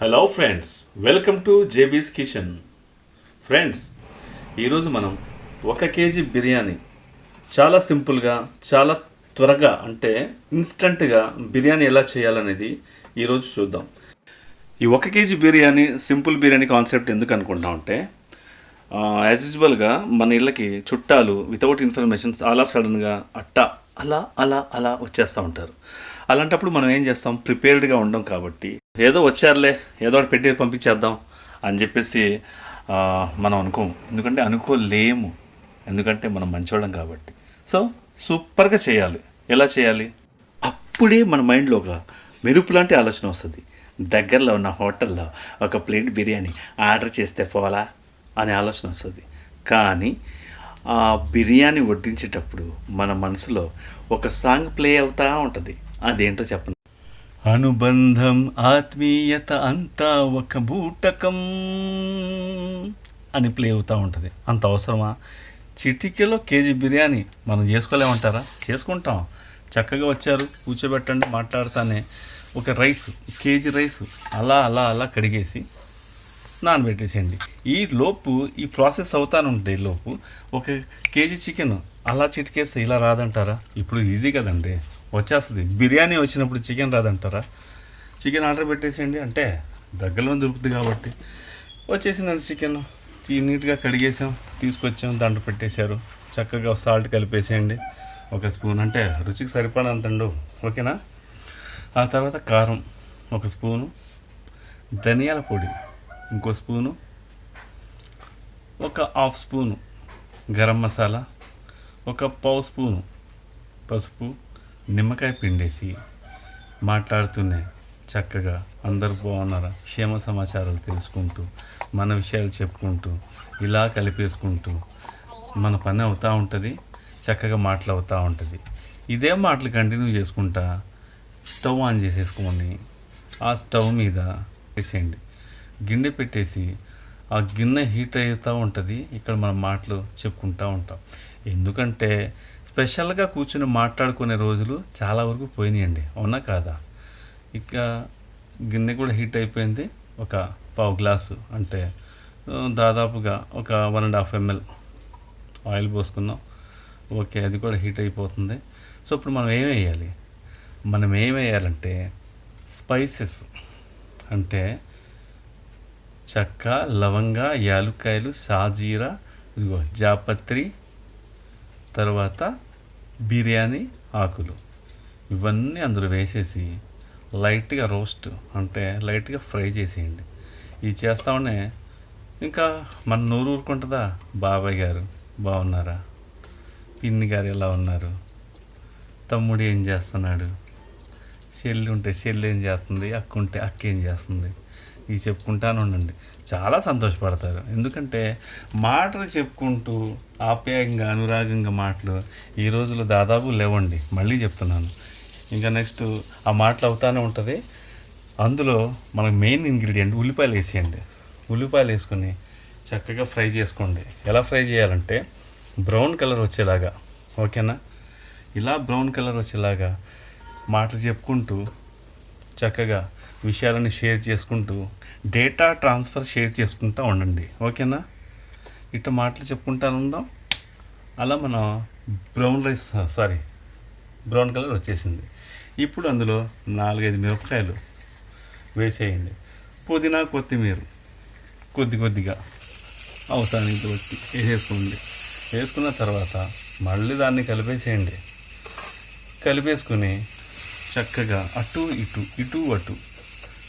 Hello friends welcome to JB's kitchen friends ఈరోజు మనం ఒక కేజీ బిర్యానీ చాలా సింపుల్గా చాలా త్వరగా అంటే ఇన్స్టంట్గా బిర్యానీ ఎలా చేయాలనేది ఈరోజు చూద్దాం. ఈ ఒక KG biryani simple biryani concept ఎందుకు అనుకుంటాం అంటే యాజ్ యూజువల్గా మన ఇళ్ళకి చుట్టాలు వితౌట్ ఇన్ఫర్మేషన్స్ ఆల్ ఆఫ్ సడన్గా అట్టా అలా అలా అలా వచ్చేస్తూ ఉంటారు. అలాంటప్పుడు మనం ఏం చేస్తాం? ప్రిపేర్డ్గా ఉండం కాబట్టి ఏదో వచ్చారులే ఏదో ఒకటి పెట్టి పంపించేద్దాం అని చెప్పేసి మనం అనుకోము ఎందుకంటే అనుకోలేము. ఎందుకంటే మనం మంచోళ్ళం కాబట్టి. సో సూపర్గా చేయాలి. ఎలా చేయాలి? అప్పుడే మన మైండ్లో ఒక మెరుపు లాంటి ఆలోచన వస్తుంది. దగ్గరలో ఉన్న హోటల్లో ఒక ప్లేట్ బిర్యానీ ఆర్డర్ చేస్తే పోలా అనే ఆలోచన వస్తుంది. కానీ ఆ బిర్యానీ వడ్డించేటప్పుడు మన మనసులో ఒక సాంగ్ ప్లే అవుతూ ఉంటుంది. అదేంటో చెప్పండి అనుబంధం ఆత్మీయత అంతా ఒక బూటకం అని ప్లే అవుతూ ఉంటుంది. అంత అవసరమా? చిటికలో కేజీ బిర్యానీ మనం చేసుకోలేమంటారా? చేసుకుంటాం. చక్కగా వచ్చారు. కూర్చోబెట్టండి మాట్లాడుతానే. ఒక రైస్ కేజీ రైస్ అలా అలా అలా కడిగేసి నానబెట్టేసేయండి. ఈ లోపు ఈ ప్రాసెస్ అవుతాను ఈ లోపు ఒక కేజీ చికెన్ అలా చిటికేస్తే ఇలా రాదంటారా? ఇప్పుడు ఈజీ కదండి. వచ్చేస్తుంది. బిర్యానీ వచ్చినప్పుడు చికెన్ రాదంటారా? చికెన్ ఆర్డర్ పెట్టేసేయండి. అంటే దగ్గరలో దొరుకుతుంది కాబట్టి. వచ్చేసిందండి చికెన్. నీట్గా కడిగేసాం తీసుకొచ్చాం దాంట్లో పెట్టేశారు. చక్కగా సాల్ట్ కలిపేసేయండి. ఒక స్పూన్ అంటే రుచికి సరిపడంతండు ఓకేనా? ఆ తర్వాత కారం ఒక స్పూను. ధనియాల పొడి ఇంకో స్పూను. ఒక హాఫ్ స్పూను గరం మసాలా. ఒక పావు స్పూను పసుపు. నిమ్మకాయ పిండేసి మాట్లాడుతూనే చక్కగా అందరు బాగున్నారా? క్షేమ సమాచారాలు తెలుసుకుంటూ మన విషయాలు చెప్పుకుంటూ ఇలా కలిపేసుకుంటూ మన పని అవుతూ ఉంటుంది చక్కగా మాటలు అవుతూ ఉంటుంది. ఇదే మాటలు కంటిన్యూ చేసుకుంటా స్టవ్ ఆన్ చేసేసుకొని ఆ స్టవ్ మీద వేసేయండి. గిన్నె పెట్టేసి ఆ గిన్నె హీట్ అవుతూ ఉంటుంది. ఇక్కడ మనం మాటలు చెప్పుకుంటూ ఉంటాం. ఎందుకంటే స్పెషల్గా కూర్చుని మాట్లాడుకునే రోజులు చాలా వరకు పోయినాయండి. అవునా కాదా? ఇక గిన్నె కూడా హీట్ అయిపోయింది. ఒక పావు గ్లాసు అంటే దాదాపుగా ఒక one and half ML oil పోసుకుందాం ఓకే అది కూడా హీట్ అయిపోతుంది. సో ఇప్పుడు మనం ఏం వేయాలి? మనం ఏం వేయాలంటే స్పైసెస్ అంటే చెక్క లవంగ యాలుక్కాయలు షాజీరా ఇదిగో జాపత్రి తర్వాత బిర్యానీ ఆకులు. ఇవన్నీ అందులో వేసేసి లైట్గా రోస్ట్ అంటే లైట్గా ఫ్రై చేసేయండి. ఇది చేస్తామనే ఇంకా మన నోరు ఊరుకుంటుందా? బాబాయ్ గారు బాగున్నారా పిన్ని గారు ఎలా ఉన్నారు? తమ్ముడు ఏం చేస్తున్నాడు? చెల్లి ఉంటే చెల్లి ఏం చేస్తుంది? అక్క ఉంటే అక్క ఏం చేస్తుంది? ఇవి చెప్పుకుంటానే ఉండండి చాలా సంతోషపడతారు. ఎందుకంటే మాటలు చెప్పుకుంటూ ఆప్యాయంగా అనురాగంగా మాటలు ఈ రోజుల్లో దాదాపు లేవండి. మళ్ళీ చెప్తున్నాను. ఇంకా నెక్స్ట్ ఆ మాటలు అవుతానే ఉంటుంది. అందులో మనకు మెయిన్ ఇంగ్రీడియంట్ ఉల్లిపాయలు వేసేయండి. ఉల్లిపాయలు వేసుకొని చక్కగా ఫ్రై చేసుకోండి. ఎలా ఫ్రై చేయాలంటే బ్రౌన్ కలర్ వచ్చేలాగా. ఓకేనా? ఇలా బ్రౌన్ కలర్ వచ్చేలాగా మాటలు చెప్పుకుంటూ చక్కగా విషయాలను షేర్ చేసుకుంటూ డేటా ట్రాన్స్ఫర్ షేర్ చేసుకుంటూ ఉండండి. ఓకేనా? ఇట్లా మాటలు చెప్పుకుంటా ఉందాం. అలా మనం brown rice sorry brown colour వచ్చేసింది. ఇప్పుడు అందులో నాలుగైదు మిరపకాయలు వేసేయండి. పుదీనా కొత్తిమీర కొద్ది కొద్దిగా అవసరానికి బట్టి వేసేసుకోండి. వేసుకున్న తర్వాత మళ్ళీ దాన్ని కలిపేసేయండి. కలిపేసుకుని చక్కగా అటు ఇటు ఇటు అటు.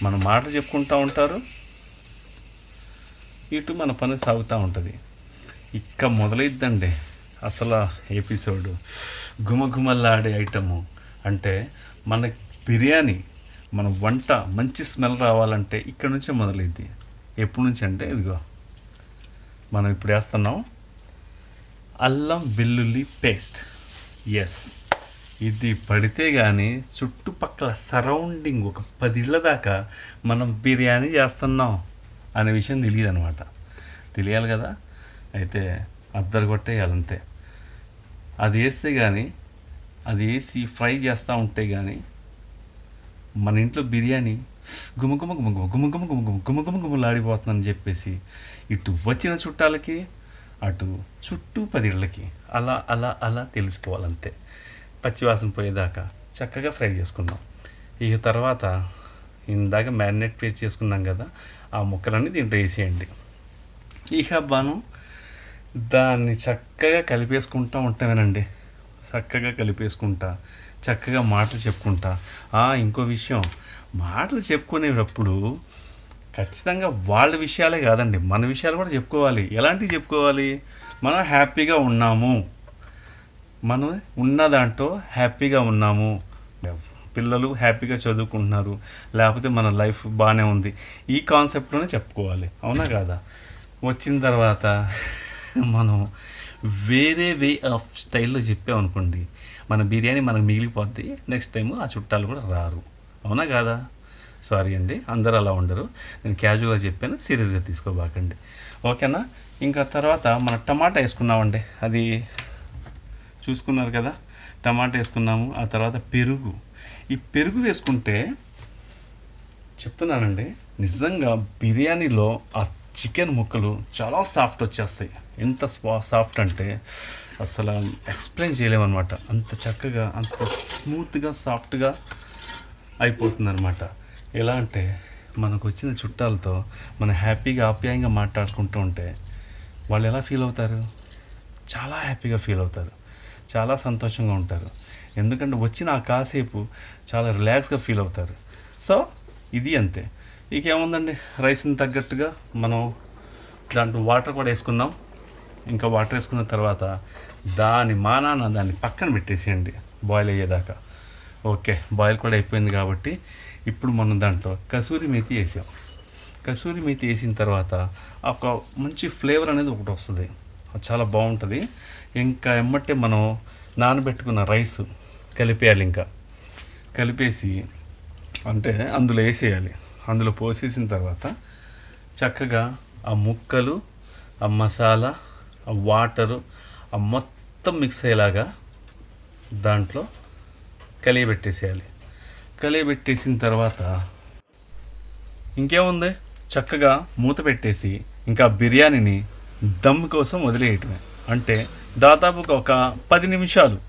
మన మాట చెప్పుకుంటూ ఉంటారు ఇటు మన పని సాగుతూ ఉంటుంది. ఇక్క మొదలైద్దండి. అసలు ఎపిసోడ్ గుమగుమలాడే ఐటము. అంటే మన బిర్యానీ మన వంట మంచి స్మెల్ రావాలంటే ఇక్కడ నుంచే మొదలైద్ది. ఎప్పటి నుంచి అంటే ఇదిగో. మనం ఇప్పుడు వేస్తున్నాం. అల్లం వెల్లుల్లి పేస్ట్. ఎస్ ఇది పడితే కానీ చుట్టుపక్కల సరౌండింగ్ ఒక పదిళ్ళ దాకా మనం బిర్యానీ చేస్తున్నాం అనే విషయం తెలియదు అనమాట తెలియాలి కదా అయితే అద్దరు కొట్టేయాలంతే అది వేస్తే కానీ అది వేసి ఫ్రై చేస్తూ ఉంటే కానీ మన ఇంట్లో బిర్యానీ గుమగుమ గుమగుమ గుమగుమ గుమగుమ గుమగుమ గుమలాడిపోతుందని చెప్పేసి ఇటు వచ్చిన చుట్టాలకి అటు చుట్టూ పదిళ్ళకి అలా అలా అలా తెలుసుకోవాలంతే పచ్చివాసన పోయేదాకా చక్కగా ఫ్రై చేసుకున్నాం. ఇక తర్వాత ఇందాక మ్యారినేట్ పేస్ట్ చేసుకున్నాం కదా ఆ ముక్కలన్నీ దీంట్లో వేసేయండి. ఇక మనం దాన్ని చక్కగా కలిపేసుకుంటా ఉంటామేనండి చక్కగా కలిపేసుకుంటా చక్కగా మాటలు చెప్పుకుంటా. ఇంకో విషయం మాటలు చెప్పుకునేటప్పుడు ఖచ్చితంగా వాళ్ళ విషయాలే కాదండి మన విషయాలు కూడా చెప్పుకోవాలి. ఎలాంటివి చెప్పుకోవాలి? మనం హ్యాపీగా ఉన్నాము. మనం ఉన్న దాంట్లో హ్యాపీగా ఉన్నాము. పిల్లలు హ్యాపీగా చదువుకుంటున్నారు. లేకపోతే మన లైఫ్ బాగానే ఉంది. ఈ కాన్సెప్ట్లోనే చెప్పుకోవాలి. అవునా కాదా? వచ్చిన తర్వాత మనం వేరే వే ఆఫ్ స్టైల్లో చెప్పామనుకోండి మన బిర్యానీ మనకు మిగిలిపోద్ది. నెక్స్ట్ టైం ఆ చుట్టాలు కూడా రారు. అవునా కాదా? సారీ అండి. అందరూ అలా ఉండరు. నేను క్యాజువల్గా చెప్పాను. సీరియస్గా తీసుకోబాకండి. ఓకేనా? ఇంకా తర్వాత మన టమాటా వేసుకున్నామండి. అది చూసుకున్నారు కదా టమాటా వేసుకున్నాము ఆ తర్వాత పెరుగు. ఈ పెరుగు వేసుకుంటే చెప్తున్నానండి నిజంగా బిర్యానీలో ఆ చికెన్ ముక్కలు చాలా సాఫ్ట్ వచ్చేస్తాయి. ఎంత స్వా- సాఫ్ట్ అంటే అసలు ఎక్స్ప్లెయిన్ చేయలేమన్నమాట. అంత చక్కగా అంత స్మూత్గా సాఫ్ట్గా అయిపోతుందన్నమాట. ఎలా అంటే మనకు వచ్చిన చుట్టాలతో మనం హ్యాపీగా ఆప్యాయంగా మాట్లాడుకుంటూ ఉంటే వాళ్ళు ఎలా ఫీల్ అవుతారు? చాలా హ్యాపీగా ఫీల్ అవుతారు. చాలా సంతోషంగా ఉంటారు. ఎందుకంటే వచ్చిన ఆ కాసేపు చాలా రిలాక్స్గా ఫీల్ అవుతారు. సో ఇది అంతే. ఇంకేముందండి? రైస్ని తగ్గట్టుగా మనం దాంట్లో వాటర్ కూడా వేసుకుందాం. ఇంకా వాటర్ వేసుకున్న తర్వాత దాని మానాన దాన్ని పక్కన పెట్టేసేయండి బాయిల్ అయ్యేదాకా. ఓకే బాయిల్ కూడా అయిపోయింది కాబట్టి ఇప్పుడు మనం దాంట్లో కసూరి మేతి వేసాం. కసూరి మేతి వేసిన తర్వాత ఒక మంచి ఫ్లేవర్ అనేది ఒకటి వస్తుంది. చాలా బాగుంటుంది. ఇంకా ఎమ్మటే మనం నానబెట్టుకున్న రైస్ కలిపేయాలి ఇంకా. కలిపేసి అంటే అందులో వేసేయాలి. అందులో పోసేసిన తర్వాత చక్కగా ఆ ముక్కలు ఆ మసాలా ఆ వాటరు ఆ మొత్తం మిక్స్ అయ్యేలాగా దాంట్లో కలియబెట్టేసేయాలి. కలియబెట్టేసిన తర్వాత ఇంకేముంది? చక్కగా మూత పెట్టేసి ఇంకా బిర్యానీని దమ్ కోసం వదిలేయటమే. అంటే దాదాపుగా ఒక పది నిమిషాలు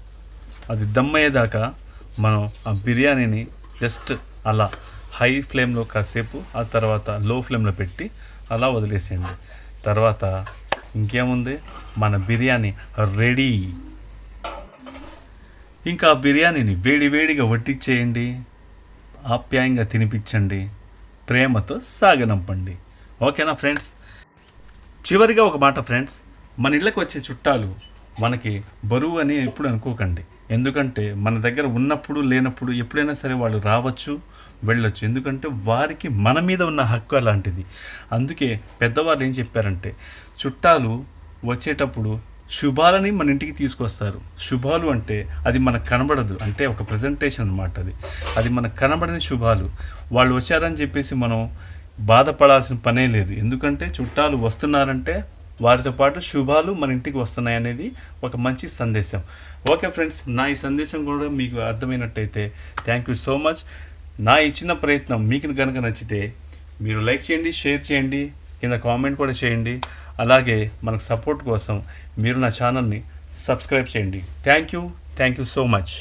అది దమ్ అయ్యేదాకా మనం ఆ బిర్యానీని జస్ట్ అలా హై ఫ్లేమ్లో కాసేపు ఆ తర్వాత లో ఫ్లేమ్లో పెట్టి అలా వదిలేసేయండి. తర్వాత ఇంకేముంది? మన బిర్యానీ రెడీ. ఇంకా ఆ బిర్యానీని వేడి వేడిగా వడ్డించేయండి ఆప్యాయంగా తినిపించండి. ప్రేమతో సాగనంపండి. ఓకేనా ఫ్రెండ్స్? చివరిగా ఒక మాట ఫ్రెండ్స్ మన ఇళ్ళకి వచ్చే చుట్టాలు మనకి బరువు అని ఎప్పుడు అనుకోకండి. ఎందుకంటే మన దగ్గర ఉన్నప్పుడు లేనప్పుడు ఎప్పుడైనా సరే వాళ్ళు రావచ్చు వెళ్ళొచ్చు. ఎందుకంటే వారికి మన మీద ఉన్న హక్కు అలాంటిది. అందుకే పెద్దవాళ్ళు ఏం చెప్పారంటే చుట్టాలు వచ్చేటప్పుడు శుభాలని మన ఇంటికి తీసుకొస్తారు. శుభాలు అంటే అది మనకు కనబడదు. అంటే ఒక ప్రజెంటేషన్ అనమాట అది. అది మనకు కనబడని శుభాలు. వాళ్ళు వచ్చారని చెప్పేసి మనం బాధపడాల్సిన పనే లేదు. ఎందుకంటే చుట్టాలు వస్తున్నారంటే వారితో పాటు శుభాలు మన ఇంటికి వస్తున్నాయి అనేది ఒక మంచి సందేశం. ఓకే ఫ్రెండ్స్ నా ఈ సందేశం కూడా మీకు అర్థమైనట్టయితే థ్యాంక్ యూ సో మచ్. నా ఇచ్చిన ప్రయత్నం మీకు కనుక నచ్చితే మీరు లైక్ చేయండి షేర్ చేయండి కింద కామెంట్ కూడా చేయండి. అలాగే మనకు సపోర్ట్ కోసం మీరు నా ఛానల్ని సబ్స్క్రైబ్ చేయండి. Thank you thank you so much.